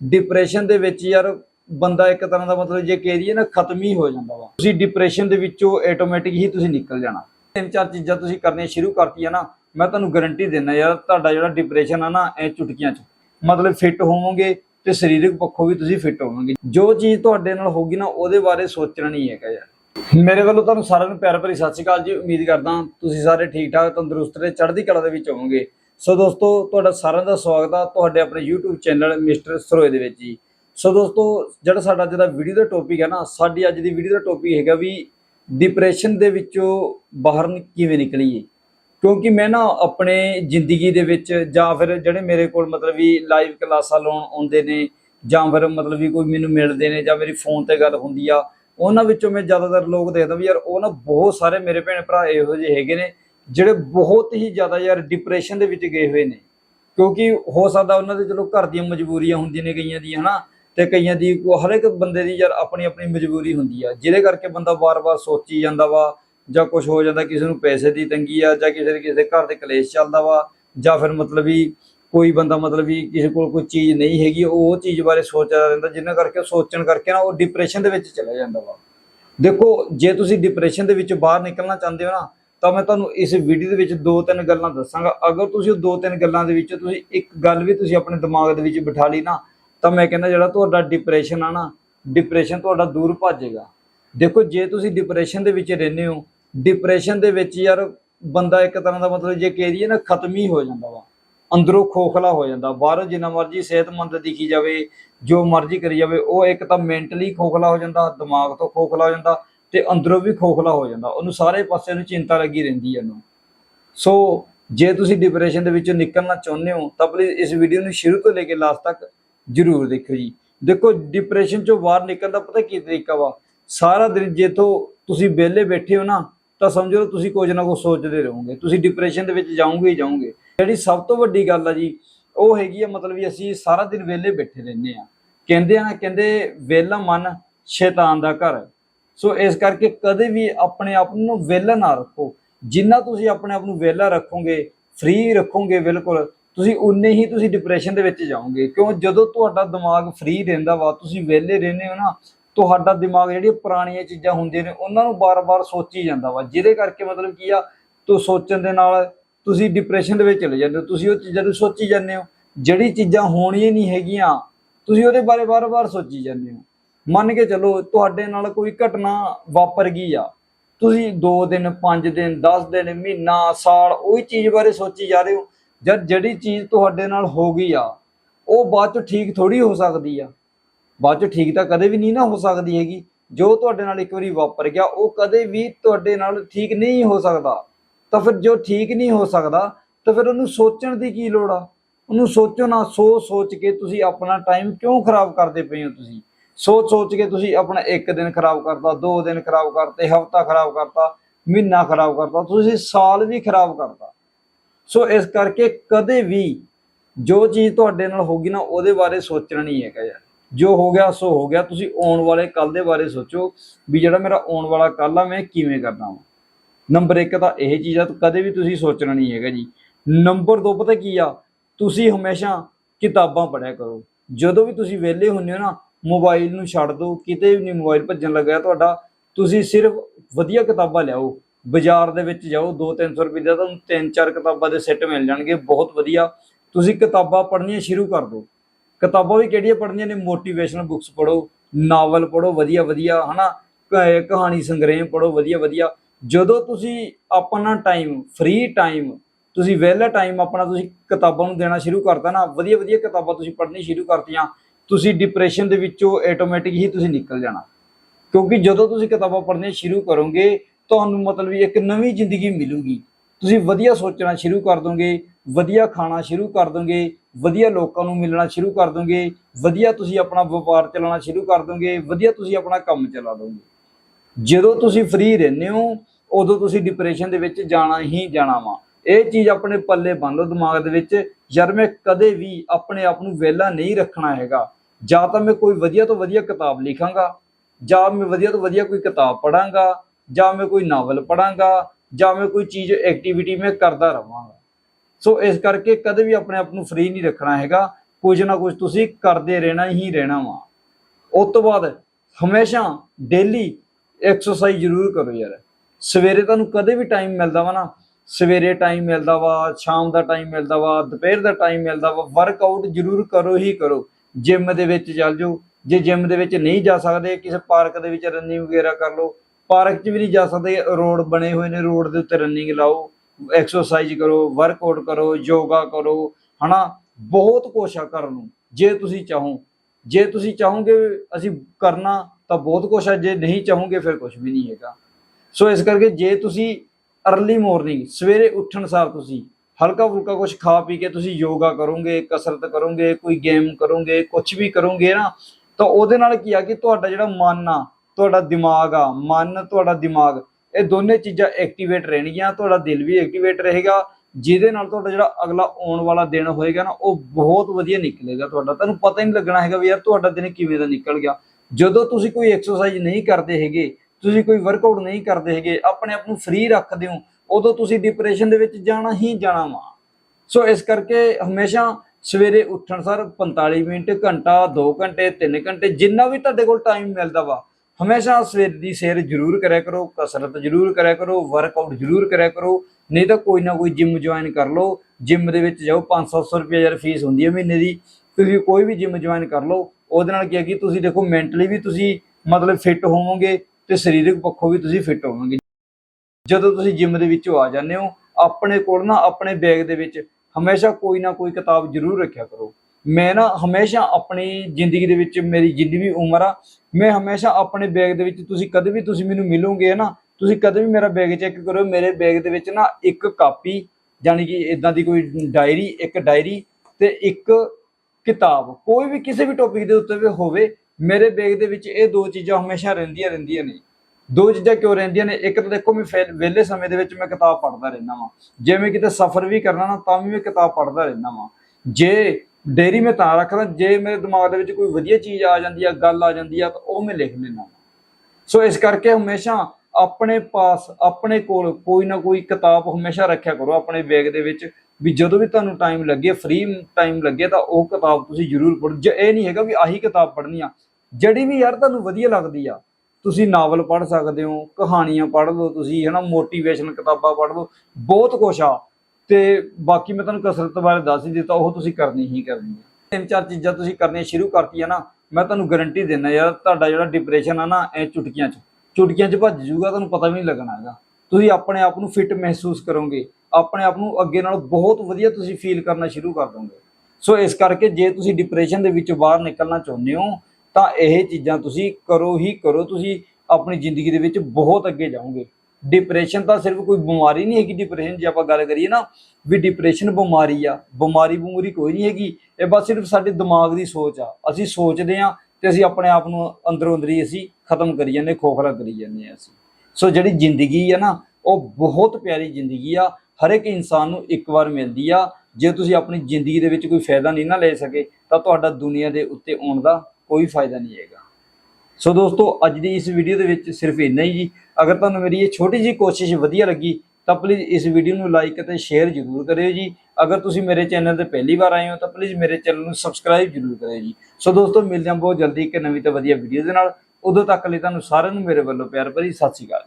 Depression ਦੇ ਵਿੱਚ ਯਾਰ ਬੰਦਾ ਇੱਕ ਤਰ੍ਹਾਂ ਦਾ ਮਤਲਬ ਜੇ ਕਹਿ ਦਈਏ ਨਾ ਖਤਮ ਹੀ ਹੋ ਜਾਂਦਾ ਵਾ। ਤੁਸੀਂ ਡਿਪਰੈਸ਼ਨ ਦੇ ਵਿੱਚੋਂ ਆਟੋਮੈਟਿਕ ਹੀ ਤੁਸੀਂ ਨਿਕਲ ਜਾਣਾ। ਤਿੰਨ ਚਾਰ ਚੀਜ਼ਾਂ ਤੁਸੀਂ ਕਰਨੀਆਂ ਸ਼ੁਰੂ ਕਰਤੀਆਂ ਨਾ, ਮੈਂ ਤੁਹਾਨੂੰ ਗਾਰੰਟੀ ਦਿੰਦਾ ਯਾਰ, ਤੁਹਾਡਾ ਜਿਹੜਾ ਡਿਪਰੈਸ਼ਨ ਆ ਨਾ ਇਹ ਚੁਟਕੀਆਂ 'ਚ। ਮਤਲਬ ਫਿੱਟ ਹੋਵੋਗੇ ਤੇ ਸਰੀਰਕ ਪੱਖੋਂ ਵੀ ਤੁਸੀਂ ਫਿੱਟ ਹੋਵੋਗੇ। ਜੋ ਚੀਜ਼ ਤੁਹਾਡੇ ਨਾਲ ਹੋਗੀ ਨਾ, ਉਹਦੇ ਬਾਰੇ ਸੋਚਣਾ ਨਹੀਂ ਹੈਗਾ ਯਾਰ। ਮੇਰੇ ਵੱਲੋਂ ਤੁਹਾਨੂੰ ਸਾਰਿਆਂ ਨੂੰ ਪਿਆਰ ਭਰੀ ਸਤਿ ਸ਼੍ਰੀ ਅਕਾਲ ਜੀ। ਉਮੀਦ ਕਰਦਾ ਤੁਸੀਂ ਸਾਰੇ ਠੀਕ ਠਾਕ ਤੰਦਰੁਸਤ ਤੇ ਚੜ੍ਹਦੀ ਕਲਾ ਦੇ ਵਿੱਚ ਹੋਵੋਗੇ। ਸੋ ਦੋਸਤੋ, ਤੁਹਾਡਾ ਸਾਰਿਆਂ ਦਾ ਸਵਾਗਤ ਆ ਤੁਹਾਡੇ ਆਪਣੇ YouTube ਚੈਨਲ ਮਿਸਟਰ ਸਰੋਏ ਦੇ ਵਿੱਚ ਜੀ। ਸੋ ਦੋਸਤੋ, ਜਿਹੜਾ ਸਾਡਾ ਅੱਜ ਦਾ ਵੀਡੀਓ ਦਾ ਟੌਪਿਕ ਹੈ ਨਾ, ਸਾਡੀ ਅੱਜ ਦੀ ਵੀਡੀਓ ਦਾ ਟੌਪਿਕ ਹੈਗਾ ਵੀ ਡਿਪਰੈਸ਼ਨ ਦੇ ਵਿੱਚੋਂ ਬਾਹਰ ਨੀ- ਕਿਵੇਂ ਨਿਕਲੀਏ? ਕਿਉਂਕਿ ਮੈਂ ਨਾ ਆਪਣੇ ਜ਼ਿੰਦਗੀ ਦੇ ਵਿੱਚ ਜਾਂ ਫਿਰ ਜਿਹੜੇ ਮੇਰੇ ਕੋਲ ਮਤਲਬ ਵੀ ਲਾਈਵ ਕਲਾਸਾਂ ਲਾਉਣ ਆਉਂਦੇ ਨੇ, ਜਾਂ ਫਿਰ ਮਤਲਬ ਵੀ ਕੋਈ ਮੈਨੂੰ ਮਿਲਦੇ ਨੇ, ਜਾਂ ਮੇਰੀ ਫੋਨ ਤੇ ਗੱਲ ਹੁੰਦੀ ਆ, ਉਹਨਾਂ ਵਿੱਚੋਂ ਮੈਂ ਜ਼ਿਆਦਾਤਰ ਲੋਕ ਦੇਖਦਾ ਵੀ ਯਾਰ ਉਹ ਨਾ ਬਹੁਤ ਸਾਰੇ ਮੇਰੇ ਭੈਣ ਭਰਾ ਇਹੋ ਜਿਹੇ ਹੈਗੇ ਨੇ ਜਿਹੜੇ ਬਹੁਤ ਹੀ ਜ਼ਿਆਦਾ ਯਾਰ ਡਿਪਰੈਸ਼ਨ ਦੇ ਵਿੱਚ ਗਏ ਹੋਏ ਨੇ। ਕਿਉਂਕਿ ਹੋ ਸਕਦਾ ਉਹਨਾਂ ਦੇ ਚਲੋ ਘਰ ਦੀਆਂ ਮਜਬੂਰੀਆਂ ਹੁੰਦੀਆਂ ਨੇ ਕਈਆਂ ਦੀ ਹਨਾ? ਤੇ ਕਈਆਂ ਦੀ ਹਰ ਇੱਕ ਬੰਦੇ ਦੀ ਯਾਰ ਆਪਣੀ ਆਪਣੀ ਮਜਬੂਰੀ ਹੁੰਦੀ ਆ, ਜਿਹਦੇ ਕਰਕੇ ਬੰਦਾ ਵਾਰ-ਵਾਰ ਸੋਚੀ ਜਾਂਦਾ ਵਾ, ਜਾਂ ਕੁਝ ਹੋ ਜਾਂਦਾ ਕਿਸੇ ਨੂੰ ਪੈਸੇ ਦੀ ਤੰਗੀ ਆ, ਜਾਂ ਕਿਸੇ ਦੇ ਕਿਸੇ ਦੇ ਘਰ ਦੇ ਕਲੇਸ਼ ਚੱਲਦਾ ਵਾ, ਜਾਂ ਫਿਰ ਮਤਲਬ ਵੀ ਕੋਈ ਬੰਦਾ ਮਤਲਬ ਵੀ ਕਿਸੇ ਕੋਲ ਕੋਈ ਚੀਜ਼ ਨਹੀਂ ਹੈਗੀ, ਉਹ ਚੀਜ਼ ਬਾਰੇ ਸੋਚਦਾ ਰਹਿੰਦਾ ਜਿੰਨਾ ਕਰਕੇ ਸੋਚਣ ਕਰਕੇ ਨਾ ਉਹ ਡਿਪਰੈਸ਼ਨ ਦੇ ਵਿੱਚ ਚਲਾ ਜਾਂਦਾ ਵਾ। ਦੇਖੋ, ਜੇ ਤੁਸੀਂ ਡਿਪਰੈਸ਼ਨ ਦੇ ਵਿੱਚ ਬਾਹਰ ਨਿਕਲਣਾ ਚਾਹੁੰਦੇ ਹੋ ਨਾ ਤਾਂ ਮੈਂ ਤੁਹਾਨੂੰ ਇਸ ਵੀਡੀਓ ਦੇ ਵਿੱਚ ਦੋ ਤਿੰਨ ਗੱਲਾਂ ਦੱਸਾਂਗਾ। ਅਗਰ ਤੁਸੀਂ ਉਹ ਦੋ ਤਿੰਨ ਗੱਲਾਂ ਦੇ ਵਿੱਚ ਤੁਸੀਂ ਇੱਕ ਗੱਲ ਵੀ ਤੁਸੀਂ ਆਪਣੇ ਦਿਮਾਗ ਦੇ ਵਿੱਚ ਬਿਠਾ ਲਈ ਨਾ, ਤਾਂ ਮੈਂ ਕਹਿੰਦਾ ਜਿਹੜਾ ਤੁਹਾਡਾ ਡਿਪਰੈਸ਼ਨ ਆ ਨਾ ਡਿਪਰੈਸ਼ਨ ਤੁਹਾਡਾ ਦੂਰ ਭੱਜੇਗਾ। ਦੇਖੋ, ਜੇ ਤੁਸੀਂ ਡਿਪਰੈਸ਼ਨ ਦੇ ਵਿੱਚ ਰਹਿੰਦੇ ਹੋ ਡਿਪਰੈਸ਼ਨ ਦੇ ਵਿੱਚ ਯਾਰ ਬੰਦਾ ਇੱਕ ਤਰ੍ਹਾਂ ਦਾ ਮਤਲਬ ਜੇ ਕਹਿ ਦਈਏ ਨਾ ਖਤਮ ਹੀ ਹੋ ਜਾਂਦਾ ਵਾ। ਅੰਦਰੋਂ ਖੋਖਲਾ ਹੋ ਜਾਂਦਾ। ਬਾਹਰੋਂ ਜਿੰਨਾ ਮਰਜ਼ੀ ਸਿਹਤਮੰਦ ਦਿਖੀ ਜਾਵੇ, ਜੋ ਮਰਜ਼ੀ ਕਰੀ ਜਾਵੇ, ਉਹ ਇੱਕ ਤਾਂ ਮੈਂਟਲੀ ਖੋਖਲਾ ਹੋ ਜਾਂਦਾ, ਦਿਮਾਗ ਤੋਂ ਖੋਖਲਾ ਹੋ ਜਾਂਦਾ। ਤੇ ਅੰਦਰੋਂ ਵੀ ਖੋਖਲਾ ਹੋ ਜਾਂਦਾ, ਉਹਨੂੰ ਸਾਰੇ ਪਾਸੇ ਨੂੰ ਚਿੰਤਾ ਲੱਗੀ ਰਹਿੰਦੀ ਹੈ ਉਹਨੂੰ ਸੋ ਜੇ ਤੁਸੀਂ ਡਿਪਰੈਸ਼ਨ ਦੇ ਵਿੱਚੋਂ ਨਿਕਲਣਾ ਚਾਹੁੰਦੇ ਹੋ, ਤਾਂ ਪਲੀਜ਼ ਇਸ ਵੀਡੀਓ ਨੂੰ ਸ਼ੁਰੂ ਤੋਂ ਲੈ ਕੇ ਲਾਸਟ ਤੱਕ ਜਰੂਰ ਦੇਖੋ ਜੀ। ਦੇਖੋ ਡਿਪਰੈਸ਼ਨ ਚੋਂ ਬਾਹਰ ਨਿਕਲਣ ਦਾ ਪਤਾ ਕੀ ਤਰੀਕਾ ਵਾ? ਸਾਰਾ ਦਿਨ ਜੇ ਤੋਂ ਤੁਸੀਂ ਵਿਹਲੇ ਬੈਠੇ ਹੋ ਨਾ, ਤਾਂ ਸਮਝੋ ਤੁਸੀਂ ਕੁਝ ਨਾ ਕੁਝ ਸੋਚਦੇ ਰਹੋਗੇ। ਤੁਸੀਂ ਡਿਪਰੈਸ਼ਨ ਦੇ ਵਿੱਚ ਜਾਓਗੇ ਹੀ ਜਾਓਗੇ। ਜਿਹੜੀ ਸਭ ਤੋਂ ਵੱਡੀ ਗੱਲ ਆ ਜੀ, ਉਹ ਹੈਗੀ ਆ ਮਤਲਬ ਵੀ ਅਸੀਂ ਸਾਰਾ ਦਿਨ ਵਿਹਲੇ ਬੈਠੇ ਰਹਿੰਦੇ ਆ। ਕਹਿੰਦੇ ਆ ਨਾ, ਕਹਿੰਦੇ, ਵਿਹਲਾ ਮਨ ਸ਼ੈਤਾਨ ਦਾ ਘਰ ਸੋ ਇਸ ਕਰਕੇ ਕਦੇ ਵੀ ਆਪਣੇ ਆਪ ਨੂੰ ਵਿਹਲਾ ਨਾ ਰੱਖੋ। ਜਿੰਨਾ ਤੁਸੀਂ ਆਪਣੇ ਆਪ ਨੂੰ ਵਿਹਲਾ ਰੱਖੋਗੇ ਫ੍ਰੀ ਰੱਖੋਗੇ ਬਿਲਕੁਲ, ਤੁਸੀਂ ਉਨੇ ਹੀ ਤੁਸੀਂ ਡਿਪਰੈਸ਼ਨ ਦੇ ਵਿੱਚ ਜਾਓਗੇ। ਕਿਉਂ? ਜਦੋਂ ਤੁਹਾਡਾ ਦਿਮਾਗ ਫ੍ਰੀ ਰਹਿੰਦਾ ਵਾ, ਤੁਸੀਂ ਵਿਹਲੇ ਰਹਿੰਦੇ ਹੋ ਨਾ, ਤੁਹਾਡਾ ਦਿਮਾਗ ਜਿਹੜੀਆਂ ਪੁਰਾਣੀਆਂ ਚੀਜ਼ਾਂ ਹੁੰਦੀਆਂ ਨੇ, ਉਹਨਾਂ ਨੂੰ ਬਾਰ-ਬਾਰ ਸੋਚੀ ਜਾਂਦਾ ਵਾ। ਜਿਹਦੇ ਕਰਕੇ ਮਤਲਬ ਕੀ ਆ, ਤੋ ਸੋਚਣ ਦੇ ਨਾਲ ਤੁਸੀਂ ਡਿਪਰੈਸ਼ਨ ਦੇ ਵਿੱਚ ਚਲੇ ਜਾਂਦੇ ਹੋ। ਤੁਸੀਂ ਉਹ ਚੀਜ਼ਾਂ ਨੂੰ ਸੋਚੀ ਜਾਂਦੇ ਹੋ। ਜਿਹੜੀ ਚੀਜ਼ਾਂ ਹੋਣੀਆਂ ਨਹੀਂ ਹੈਗੀਆਂ, ਤੁਸੀਂ ਉਹਦੇ ਬਾਰੇ ਬਾਰ-ਬਾਰ ਸੋਚੀ ਜਾਂਦੇ ਹੋ। ਮੰਨ ਕੇ ਚੱਲੋ ਤੁਹਾਡੇ ਨਾਲ ਕੋਈ ਘਟਨਾ ਵਾਪਰ ਗਈ ਆ। ਤੁਸੀਂ 2 ਦਿਨ 5 ਦਿਨ 10 ਦਿਨ, ਮਹੀਨਾ, ਸਾਲ ਉਹੀ ਚੀਜ਼ ਬਾਰੇ ਸੋਚੀ ਜਾ ਰਹੇ ਹੋ। ਜਦ ਜਿਹੜੀ ਚੀਜ਼ ਤੁਹਾਡੇ ਨਾਲ ਹੋ ਗਈ ਆ, ਉਹ ਬਾਅਦ ਚ ਠੀਕ ਥੋੜੀ ਹੋ ਸਕਦੀ ਆ। ਬਾਅਦ ਚ ਠੀਕ ਤਾਂ ਕਦੇ ਵੀ ਨਹੀਂ ਨਾ ਹੋ ਸਕਦੀ ਹੈਗੀ। ਜੋ ਤੁਹਾਡੇ ਨਾਲ ਇੱਕ ਵਾਰੀ ਵਾਪਰ ਗਿਆ, ਉਹ ਕਦੇ ਵੀ ਤੁਹਾਡੇ ਨਾਲ ਠੀਕ ਨਹੀਂ ਹੋ ਸਕਦਾ। ਤਾਂ ਫਿਰ ਜੋ ਠੀਕ ਨਹੀਂ ਹੋ ਸਕਦਾ, ਤਾਂ ਫਿਰ ਉਹਨੂੰ ਸੋਚਣ ਦੀ ਕੀ ਲੋੜ ਆ? ਉਹਨੂੰ ਸੋਚੋ ਨਾ ਸੋਚ ਸੋਚ ਕੇ ਤੁਸੀਂ ਆਪਣਾ ਟਾਈਮ ਕਿਉਂ ਖਰਾਬ ਕਰਦੇ ਪਏ ਹੋ ਤੁਸੀਂ? ਸੋਚ ਸੋਚ ਕੇ ਤੁਸੀਂ ਆਪਣਾ ਇੱਕ ਦਿਨ ਖਰਾਬ ਕਰਤਾ, ਦੋ ਦਿਨ ਖਰਾਬ ਕਰਤੇ, ਹਫਤਾ ਖਰਾਬ ਕਰਤਾ, ਮਹੀਨਾ ਖਰਾਬ ਕਰਤਾ, ਤੁਸੀਂ ਸਾਲ ਵੀ ਖਰਾਬ ਕਰਤਾ। ਸੋ ਇਸ ਕਰਕੇ ਕਦੇ ਵੀ ਜੋ ਚੀਜ਼ ਤੁਹਾਡੇ ਨਾਲ ਹੋਗੀ ਨਾ, ਉਹਦੇ ਬਾਰੇ ਸੋਚਣਾ ਨਹੀਂ ਹੈਗਾ ਯਾਰ। ਜੋ ਹੋ ਗਿਆ, ਸੋ ਹੋ ਗਿਆ। ਤੁਸੀਂ ਆਉਣ ਵਾਲੇ ਕੱਲ ਦੇ ਬਾਰੇ ਸੋਚੋ ਵੀ ਜਿਹੜਾ ਮੇਰਾ ਆਉਣ ਵਾਲਾ ਕੱਲ ਆ, ਮੈਂ ਕਿਵੇਂ ਕਰਨਾ ਵਾ। ਨੰਬਰ 1 ਤਾਂ ਇਹ ਚੀਜ਼ ਆ, ਕਦੇ ਵੀ ਤੁਸੀਂ ਸੋਚਣਾ ਨਹੀਂ ਹੈਗਾ ਜੀ। ਨੰਬਰ 2 ਪਤਾ ਕੀ ਆ, ਤੁਸੀਂ ਹਮੇਸ਼ਾ ਕਿਤਾਬਾਂ ਪੜ੍ਹਿਆ ਕਰੋ। ਜਦੋਂ ਵੀ ਤੁਸੀਂ ਵਿਹਲੇ ਹੁੰਦੇ ਹੋ ਨਾ ਮੋਬਾਈਲ ਨੂੰ ਛੱਡ ਦਿਓ ਕਿਤੇ ਵੀ ਨਹੀਂ ਮੋਬਾਈਲ ਭੱਜਣ ਲੱਗਿਆ ਤੁਹਾਡਾ, ਤੁਸੀਂ ਸਿਰਫ ਵਧੀਆ ਕਿਤਾਬਾਂ ਲਿਆਓ। ਬਾਜ਼ਾਰ ਦੇ ਵਿੱਚ ਜਾਓ 2-300 ਰੁਪਏ ਦਾ ਤੁਹਾਨੂੰ ਤਿੰਨ ਚਾਰ ਕਿਤਾਬਾਂ ਦੇ ਸੈੱਟ ਮਿਲ ਜਾਣਗੇ, ਬਹੁਤ ਵਧੀਆ। ਤੁਸੀਂ ਕਿਤਾਬਾਂ ਪੜ੍ਹਨੀਆਂ ਸ਼ੁਰੂ ਕਰ ਦਿਓ ਕਿਤਾਬਾਂ ਵੀ ਕਿਹੜੀਆਂ ਪੜ੍ਹਨੀਆਂ ਨੇ? ਮੋਟੀਵੇਸ਼ਨਲ ਬੁੱਕਸ ਪੜ੍ਹੋ ਨਾਵਲ ਪੜ੍ਹੋ ਵਧੀਆ ਵਧੀਆ ਹਨਾ? ਕ- ਕਹਾਣੀ ਸੰਗ੍ਰਹਿ ਪੜ੍ਹੋ ਵਧੀਆ ਵਧੀਆ ਜਦੋਂ ਤੁਸੀਂ ਆਪਣਾ ਟਾਈਮ ਫ੍ਰੀ ਟਾਈਮ ਤੁਸੀਂ ਵਿਹਲਾ ਟਾਈਮ ਆਪਣਾ ਤੁਸੀਂ ਕਿਤਾਬਾਂ ਨੂੰ ਦੇਣਾ ਸ਼ੁਰੂ ਕਰਤਾ ਨਾ ਵਧੀਆ ਵਧੀਆ ਕਿਤਾਬਾਂ ਤੁਸੀਂ ਪੜ੍ਹਨੀ ਸ਼ੁਰੂ ਕਰਤੀਆਂ ਤੁਸੀਂ ਡਿਪਰੈਸ਼ਨ ਦੇ ਵਿੱਚੋਂ ਆਟੋਮੈਟਿਕ ਹੀ ਤੁਸੀਂ ਨਿਕਲ ਜਾਣਾ। ਕਿਉਂਕਿ ਜਦੋਂ ਤੁਸੀਂ ਕਿਤਾਬਾਂ ਪੜ੍ਹਨੀਆਂ ਸ਼ੁਰੂ ਕਰੋਗੇ, ਤੁਹਾਨੂੰ ਮਤਲਬ ਵੀ ਇੱਕ ਨਵੀਂ ਜ਼ਿੰਦਗੀ ਮਿਲੂਗੀ। ਤੁਸੀਂ ਵਧੀਆ ਸੋਚਣਾ ਸ਼ੁਰੂ ਕਰ ਦੋਗੇ, ਵਧੀਆ ਖਾਣਾ ਸ਼ੁਰੂ ਕਰ ਦੋਗੇ, ਵਧੀਆ ਲੋਕਾਂ ਨੂੰ ਮਿਲਣਾ ਸ਼ੁਰੂ ਕਰ ਦੋਗੇ, ਵਧੀਆ ਤੁਸੀਂ ਆਪਣਾ ਵਪਾਰ ਚਲਾਉਣਾ ਸ਼ੁਰੂ ਕਰ ਦੋਗੇ, ਵਧੀਆ ਤੁਸੀਂ ਆਪਣਾ ਕੰਮ ਚਲਾ ਦੋਗੇ। ਜਦੋਂ ਤੁਸੀਂ ਫ੍ਰੀ ਰਹਿੰਦੇ ਹੋ, ਉਦੋਂ ਤੁਸੀਂ ਡਿਪਰੈਸ਼ਨ ਦੇ ਵਿੱਚ ਜਾਣਾ ਹੀ ਜਾਣਾ ਵਾ। ਇਹ ਚੀਜ਼ ਆਪਣੇ ਪੱਲੇ ਬੰਨ ਲਓ ਦਿਮਾਗ ਦੇ ਵਿੱਚ, ਯਾਰ ਮੈਂ ਕਦੇ ਵੀ ਆਪਣੇ ਆਪ ਨੂੰ ਵਿਹਲਾ ਨਹੀਂ ਰੱਖਣਾ ਹੈਗਾ। ਜਾਂ ਤਾਂ ਮੈਂ ਕੋਈ ਵਧੀਆ ਤੋਂ ਵਧੀਆ ਕਿਤਾਬ ਲਿਖਾਂਗਾ, ਜਾਂ ਮੈਂ ਵਧੀਆ ਤੋਂ ਵਧੀਆ ਕੋਈ ਕਿਤਾਬ ਪੜਾਂਗਾ ਜਾਂ ਮੈਂ ਕੋਈ ਨਾਵਲ ਪੜਾਂਗਾ ਜਾਂ ਮੈਂ ਕੋਈ ਚੀਜ਼ ਐਕਟੀਵਿਟੀ ਮੈਂ ਕਰਦਾ ਰਵਾਂਗਾ। ਸੋ ਇਸ ਕਰਕੇ ਕਦੇ ਵੀ ਆਪਣੇ ਆਪ ਨੂੰ ਫ੍ਰੀ ਨਹੀਂ ਰੱਖਣਾ ਹੈਗਾ। ਕੁਝ ਨਾ ਕੁਝ ਤੁਸੀਂ ਕਰਦੇ ਰਹਿਣਾ ਹੀ ਰਹਿਣਾ ਵਾ। ਉਸ ਤੋਂ ਬਾਅਦ ਹਮੇਸ਼ਾ ਡੇਲੀ ਐਕਸਰਸਾਈਜ਼ ਜ਼ਰੂਰ ਕਰੋ ਯਾਰ। ਸਵੇਰੇ ਤੁਹਾਨੂੰ ਕਦੇ ਵੀ ਟਾਈਮ ਮਿਲਦਾ ਵਾ ਨਾ। ਸਵੇਰੇ ਟਾਈਮ ਮਿਲਦਾ ਵਾ, ਸ਼ਾਮ ਦਾ ਟਾਈਮ ਮਿਲਦਾ ਵਾ, ਦੁਪਹਿਰ ਦਾ ਟਾਈਮ ਮਿਲਦਾ ਵਾ। ਵਰਕਆਊਟ ਜ਼ਰੂਰ ਕਰੋ ਹੀ ਕਰੋ। ਜਿਮ ਦੇ ਵਿੱਚ ਚੱਲ ਜਾਓ। ਜੇ ਜਿਮ ਦੇ ਵਿੱਚ ਨਹੀਂ ਜਾ ਸਕਦੇ, ਕਿਸੇ ਪਾਰਕ ਦੇ ਵਿੱਚ ਰਨਿੰਗ ਵਗੈਰਾ ਕਰ ਲਓ। ਪਾਰਕ 'ਚ ਵੀ ਨਹੀਂ ਜਾ ਸਕਦੇ, ਰੋਡ ਬਣੇ ਹੋਏ ਨੇ, ਰੋਡ ਦੇ ਉੱਤੇ ਰਨਿੰਗ ਲਾਓ। ਐਕਸਰਸਾਈਜ਼ ਕਰੋ ਵਰਕਆਊਟ ਕਰੋ, ਯੋਗਾ ਕਰੋ, ਹਨਾ? ਬਹੁਤ ਕੁਛ ਆ ਕਰਨ ਨੂੰ, ਜੇ ਤੁਸੀਂ ਚਾਹੋ। ਜੇ ਤੁਸੀਂ ਚਾਹੋਗੇ ਅਸੀਂ ਕਰਨਾ, ਤਾਂ ਬਹੁਤ ਕੁਛ ਆ। ਜੇ ਨਹੀਂ ਚਾਹੋਗੇ, ਫਿਰ ਕੁਝ ਵੀ ਨਹੀਂ ਹੈਗਾ। ਸੋ ਇਸ ਕਰਕੇ ਜੇ ਤੁਸੀਂ ਅਰਲੀ ਮਾਰਨਿੰਗ ਸਵੇਰੇ ਉੱਠਣ ਸਾਰ ਤੁਸੀਂ ਹਲਕਾ ਫੁਲਕਾ ਕੁਝ ਖਾ ਪੀ ਕੇ ਤੁਸੀਂ ਯੋਗਾ ਕਰੋਗੇ, ਕਸਰਤ ਕਰੋਗੇ, ਕੋਈ ਗੇਮ ਕਰੋਗੇ ਕੁਝ ਵੀ ਕਰੋਗੇ ਨਾ, ਤਾਂ ਉਹਦੇ ਨਾਲ ਕੀ ਆ ਕਿ ਤੁਹਾਡਾ ਜਿਹੜਾ ਮਨ ਆ, ਤੁਹਾਡਾ ਦਿਮਾਗ ਆ, ਮਨ, ਤੁਹਾਡਾ ਦਿਮਾਗ, ਇਹ ਦੋਨੇ ਚੀਜ਼ਾਂ ਐਕਟੀਵੇਟ ਰਹਿਣਗੀਆਂ, ਤੁਹਾਡਾ ਦਿਲ ਵੀ ਐਕਟੀਵੇਟ ਰਹੇਗਾ, ਜਿਹਦੇ ਨਾਲ ਤੁਹਾਡਾ ਜਿਹੜਾ ਅਗਲਾ ਆਉਣ ਵਾਲਾ ਦਿਨ ਹੋਏਗਾ ਨਾ, ਉਹ ਬਹੁਤ ਵਧੀਆ ਨਿਕਲੇਗਾ ਤੁਹਾਡਾ। ਤੁਹਾਨੂੰ ਪਤਾ ਹੀ ਨਹੀਂ ਲੱਗਣਾ ਹੈਗਾ ਵੀ ਯਾਰ ਤੁਹਾਡਾ ਦਿਨ ਕਿਵੇਂ ਦਾ ਨਿਕਲ ਗਿਆ। ਜਦੋਂ ਤੁਸੀਂ ਕੋਈ ਐਕਸਰਸਾਈਜ਼ ਨਹੀਂ ਕਰਦੇ ਹੈਗੇ, ਤੁਸੀਂ ਕੋਈ ਵਰਕਆਊਟ ਨਹੀਂ ਕਰਦੇ ਹੈਗੇ, ਆਪਣੇ ਆਪ ਨੂੰ ਫ੍ਰੀ ਰੱਖਦੇ ਹੋ ਉਦੋਂ ਤੁਸੀਂ ਡਿਪਰੈਸ਼ਨ ਦੇ ਵਿੱਚ ਜਾਣਾ ਹੀ ਜਾਣਾ ਵਾ। ਸੋ ਇਸ ਕਰਕੇ ਹਮੇਸ਼ਾ ਸਵੇਰੇ ਉੱਠਣ ਸਰ 45 ਮਿੰਟ, ਘੰਟਾ 2 ਘੰਟੇ 3 ਘੰਟੇ, ਜਿੰਨਾ ਵੀ ਤੁਹਾਡੇ ਕੋਲ ਟਾਈਮ ਮਿਲਦਾ ਵਾ, ਹਮੇਸ਼ਾ ਸਵੇਰ ਦੀ ਸੈਰ ਜ਼ਰੂਰ ਕਰਿਆ ਕਰੋ, ਕਸਰਤ ਜ਼ਰੂਰ ਕਰਿਆ ਕਰੋ ਵਰਕਆਊਟ ਜ਼ਰੂਰ ਕਰਿਆ ਕਰੋ, ਨਹੀਂ ਤਾਂ ਕੋਈ ਨਾ ਕੋਈ ਜਿਮ ਜੁਆਇਨ ਕਰ ਲਓ। ਜਿਮ ਦੇ ਵਿੱਚ ਜਾਓ 500 ਰੁਪਏ ਯਾਰ ਫੀਸ ਹੁੰਦੀ ਹੈ ਮਹੀਨੇ ਦੀ। ਤੁਸੀਂ ਕੋਈ ਵੀ ਜਿਮ ਜੁਆਇਨ ਕਰ ਲਓ, ਉਹਦੇ ਨਾਲ ਕੀ ਹੈ ਕਿ ਤੁਸੀਂ ਦੇਖੋ ਮੈਂਟਲੀ ਵੀ ਤੁਸੀਂ ਮਤਲਬ ਫਿੱਟ ਹੋਵੋਗੇ ਤੇ ਸਰੀਰਕ ਪੱਖੋਂ ਵੀ ਤੁਸੀਂ ਫਿੱਟ ਹੋਵੋਗੇ। ਜਦੋਂ ਤੁਸੀਂ ਜਿਮ ਦੇ ਵਿੱਚੋਂ ਆ ਜਾਂਦੇ ਹੋ, ਆਪਣੇ ਕੋਲ ਨਾ ਆਪਣੇ ਬੈਗ ਦੇ ਵਿੱਚ ਹਮੇਸ਼ਾ ਕੋਈ ਨਾ ਕੋਈ ਕਿਤਾਬ ਜ਼ਰੂਰ ਰੱਖਿਆ ਕਰੋ। ਮੈਂ ਨਾ ਹਮੇਸ਼ਾ ਆਪਣੀ ਜ਼ਿੰਦਗੀ ਦੇ ਵਿੱਚ ਮੇਰੀ ਜਿੰਨੀ ਵੀ ਉਮਰ ਆ, ਮੈਂ ਹਮੇਸ਼ਾ ਆਪਣੇ ਬੈਗ ਦੇ ਵਿੱਚ, ਤੁਸੀਂ ਕਦੇ ਵੀ ਤੁਸੀਂ ਮੈਨੂੰ ਮਿਲੋਗੇ ਨਾ, ਤੁਸੀਂ ਕਦੇ ਵੀ ਮੇਰਾ ਬੈਗ ਚੈੱਕ ਕਰੋ ਮੇਰੇ ਬੈਗ ਦੇ ਵਿੱਚ ਨਾ ਇੱਕ ਕਾਪੀ ਜਾਨੀ ਕਿ ਇਦਾਂ ਦੀ ਕੋਈ ਡਾਇਰੀ, ਇੱਕ ਡਾਇਰੀ ਤੇ ਇੱਕ ਕਿਤਾਬ, ਕੋਈ ਵੀ ਕਿਸੇ ਵੀ ਟੌਪਿਕ ਦੇ ਉੱਤੇ ਵੀ ਹੋਵੇ, ਮੇਰੇ ਬੈਗ ਦੇ ਵਿੱਚ ਇਹ ਦੋ ਚੀਜ਼ਾਂ ਹਮੇਸ਼ਾ ਰਹਿੰਦੀਆਂ ਰਹਿੰਦੀਆਂ ਨੇ। ਦੋ ਚੀਜ਼ਾਂ ਕਿਉਂ ਰਹਿੰਦੀਆਂ ਨੇ? ਇੱਕ ਤਾਂ ਦੇਖੋ ਮੈਂ ਫੇ- ਵਿਹਲੇ ਸਮੇਂ ਦੇ ਵਿੱਚ ਮੈਂ ਕਿਤਾਬ ਪੜ੍ਹਦਾ ਰਹਿੰਦਾ ਵਾਂ। ਜੇ ਮੈਂ ਕਿਤੇ ਸਫ਼ਰ ਵੀ ਕਰਨਾ ਨਾ, ਤਾਂ ਵੀ ਮੈਂ ਕਿਤਾਬ ਪੜ੍ਹਦਾ ਰਹਿੰਦਾ ਵਾਂ। ਜੇ ਡੇਰੀ ਮੈਂ ਤਾਂ ਰੱਖਦਾ, ਜੇ ਮੇਰੇ ਦਿਮਾਗ ਦੇ ਵਿੱਚ ਕੋਈ ਵਧੀਆ ਚੀਜ਼ ਆ ਜਾਂਦੀ ਆ, ਗੱਲ ਆ ਜਾਂਦੀ ਆ, ਤਾਂ ਉਹ ਮੈਂ ਲਿਖ ਲੈਂਦਾ ਸੋ ਇਸ ਕਰਕੇ ਹਮੇਸ਼ਾ ਆਪਣੇ ਪਾਸ, ਆਪਣੇ ਕੋਲ ਕੋਈ ਨਾ ਕੋਈ ਕਿਤਾਬ ਹਮੇਸ਼ਾ ਰੱਖਿਆ ਕਰੋ ਆਪਣੇ ਬੈਗ ਦੇ ਵਿੱਚ, ਵੀ ਜਦੋਂ ਵੀ ਤੁਹਾਨੂੰ ਟਾਈਮ ਲੱਗੇ ਫ੍ਰੀ ਟਾਈਮ ਲੱਗੇ, ਤਾਂ ਉਹ ਕਿਤਾਬ ਤੁਸੀਂ ਜ਼ਰੂਰ ਪੜ੍ਹੋ। ਜੇ ਇਹ ਨਹੀਂ ਹੈਗਾ ਵੀ ਆਹੀ ਕਿਤਾਬ ਪੜ੍ਹਨੀ ਆ, ਜਿਹੜੀ ਵੀ ਯਾਰ ਤੁਹਾਨੂੰ ਵਧੀਆ ਲੱਗਦੀ ਆ ਤੁਸੀਂ ਨਾਵਲ ਪੜ੍ਹ ਸਕਦੇ ਹੋ, ਕਹਾਣੀਆਂ ਪੜ੍ਹ ਲਓ ਤੁਸੀਂ, ਹਨਾ ਮੋਟੀਵੇਸ਼ਨ ਕਿਤਾਬਾਂ ਪੜ੍ਹ ਲਓ, ਬਹੁਤ ਕੁਛ ਆ। ਤੇ ਬਾਕੀ ਮੈਂ ਤੁਹਾਨੂੰ ਕਸਰਤ ਬਾਰੇ ਦੱਸ ਹੀ ਦਿੱਤਾ, ਉਹ ਤੁਸੀਂ ਕਰਨੀ ਹੀ ਕਰਨੀ ਹੈ ਤਿੰਨ ਚਾਰ ਚੀਜ਼ਾਂ ਤੁਸੀਂ ਕਰਨੀਆਂ ਸ਼ੁਰੂ ਕਰਤੀਆਂ ਨਾ, ਮੈਂ ਤੁਹਾਨੂੰ ਗਾਰੰਟੀ ਦਿੰਦਾ ਯਾਰ, ਤੁਹਾਡਾ ਜਿਹੜਾ ਡਿਪਰੈਸ਼ਨ ਆ ਨਾ, ਇਹ ਚੁਟਕੀਆਂ 'ਚ ਚੁਟਕੀਆਂ 'ਚ ਭੱਜ ਜੂਗਾ ਤੁਹਾਨੂੰ ਪਤਾ ਵੀ ਨਹੀਂ ਲੱਗਣਾ ਹੈਗਾ। ਤੁਸੀਂ ਆਪਣੇ ਆਪ ਨੂੰ ਫਿੱਟ ਮਹਿਸੂਸ ਕਰੋਗੇ, ਆਪਣੇ ਆਪ ਨੂੰ ਅੱਗੇ ਨਾਲੋਂ ਬਹੁਤ ਵਧੀਆ ਤੁਸੀਂ ਫੀਲ ਕਰਨਾ ਸ਼ੁਰੂ ਕਰ ਦੋਗੇ। ਸੋ ਇਸ ਕਰਕੇ ਜੇ ਤੁਸੀਂ ਡਿਪਰੈਸ਼ਨ ਦੇ ਵਿੱਚੋਂ ਬਾਹਰ ਨਿਕਲਣਾ ਚਾਹੁੰਦੇ ਹੋ ਤਾਂ ਇਹ ਚੀਜ਼ਾਂ ਤੁਸੀਂ ਕਰੋ ਹੀ ਕਰੋ, ਤੁਸੀਂ ਆਪਣੀ ਜ਼ਿੰਦਗੀ ਦੇ ਵਿੱਚ ਬਹੁਤ ਅੱਗੇ ਜਾਓਗੇ। ਡਿਪਰੈਸ਼ਨ ਤਾਂ ਸਿਰਫ ਕੋਈ ਬਿਮਾਰੀ ਨਹੀਂ ਹੈਗੀ ਡਿਪਰੈਸ਼ਨ ਜੇ ਆਪਾਂ ਗੱਲ ਕਰੀਏ ਨਾ, ਵੀ ਡਿਪਰੈਸ਼ਨ ਬਿਮਾਰੀ ਆ, ਬਿਮਾਰੀ ਬਮੂਰੀ ਕੋਈ ਨਹੀਂ ਹੈਗੀ, ਇਹ ਬਸ ਸਿਰਫ ਸਾਡੇ ਦਿਮਾਗ ਦੀ ਸੋਚ ਆ। ਅਸੀਂ ਸੋਚਦੇ ਆ ਤੇ ਅਸੀਂ ਆਪਣੇ ਆਪ ਨੂੰ ਅੰਦਰੋਂ ਅੰਦਰੀ ਅਸੀਂ ਖਤਮ ਕਰੀ ਜਾਂਦੇ, ਖੋਖਲਾ ਕਰੀ ਜਾਂਦੇ ਆ ਅਸੀਂ। ਸੋ ਜਿਹੜੀ ਜ਼ਿੰਦਗੀ ਆ ਨਾ, ਉਹ ਬਹੁਤ ਪਿਆਰੀ ਜ਼ਿੰਦਗੀ ਆ। ਹਰ ਇੱਕ ਇਨਸਾਨ ਨੂੰ ਇੱਕ ਵਾਰ ਮਿਲਦੀ ਆ। ਜੇ ਤੁਸੀਂ ਆਪਣੀ ਜ਼ਿੰਦਗੀ ਦੇ ਵਿੱਚ ਕੋਈ ਫਾਇਦਾ ਨਹੀਂ ਨਾ ਲੈ ਸਕੇ, ਤਾਂ ਤੁਹਾਡਾ ਦੁਨੀਆ ਦੇ ਉੱਤੇ ਆਉਣ ਦਾ ਕੋਈ ਫਾਇਦਾ ਨਹੀਂ ਹੈਗਾ। ਸੋ ਦੋਸਤੋ, ਅੱਜ ਦੀ ਇਸ ਵੀਡੀਓ ਦੇ ਵਿੱਚ ਸਿਰਫ ਇੰਨਾ ਹੀ ਜੀ। ਅਗਰ ਤੁਹਾਨੂੰ ਮੇਰੀ ਇਹ ਛੋਟੀ ਜੀ ਕੋਸ਼ਿਸ਼ ਵਧੀਆ ਲੱਗੀ, ਤਾਂ ਪਲੀਜ਼ ਇਸ ਵੀਡੀਓ ਨੂੰ ਲਾਈਕ ਅਤੇ ਸ਼ੇਅਰ ਜ਼ਰੂਰ ਕਰਿਓ ਜੀ। ਅਗਰ ਤੁਸੀਂ ਮੇਰੇ ਚੈਨਲ ਤੇ ਪਹਿਲੀ ਵਾਰ ਆਏ ਹੋ, ਤਾਂ ਪਲੀਜ਼ ਮੇਰੇ ਚੈਨਲ ਨੂੰ ਸਬਸਕ੍ਰਾਈਬ ਜ਼ਰੂਰ ਕਰਿਓ ਜੀ। ਸੋ ਦੋਸਤੋ ਮਿਲ ਜਾਂ ਬਹੁਤ ਜਲਦੀ ਇੱਕ ਨਵੀਂ ਤੇ ਵਧੀਆ ਵੀਡੀਓ ਦੇ ਨਾਲ। ਉਦੋਂ ਤੱਕ ਲਈ ਤੁਹਾਨੂੰ ਸਾਰਿਆਂ ਨੂੰ ਮੇਰੇ ਵੱਲੋਂ ਪਿਆਰ ਭਰੀ ਸਤਿ ਸ਼੍ਰੀ ਅਕਾਲ।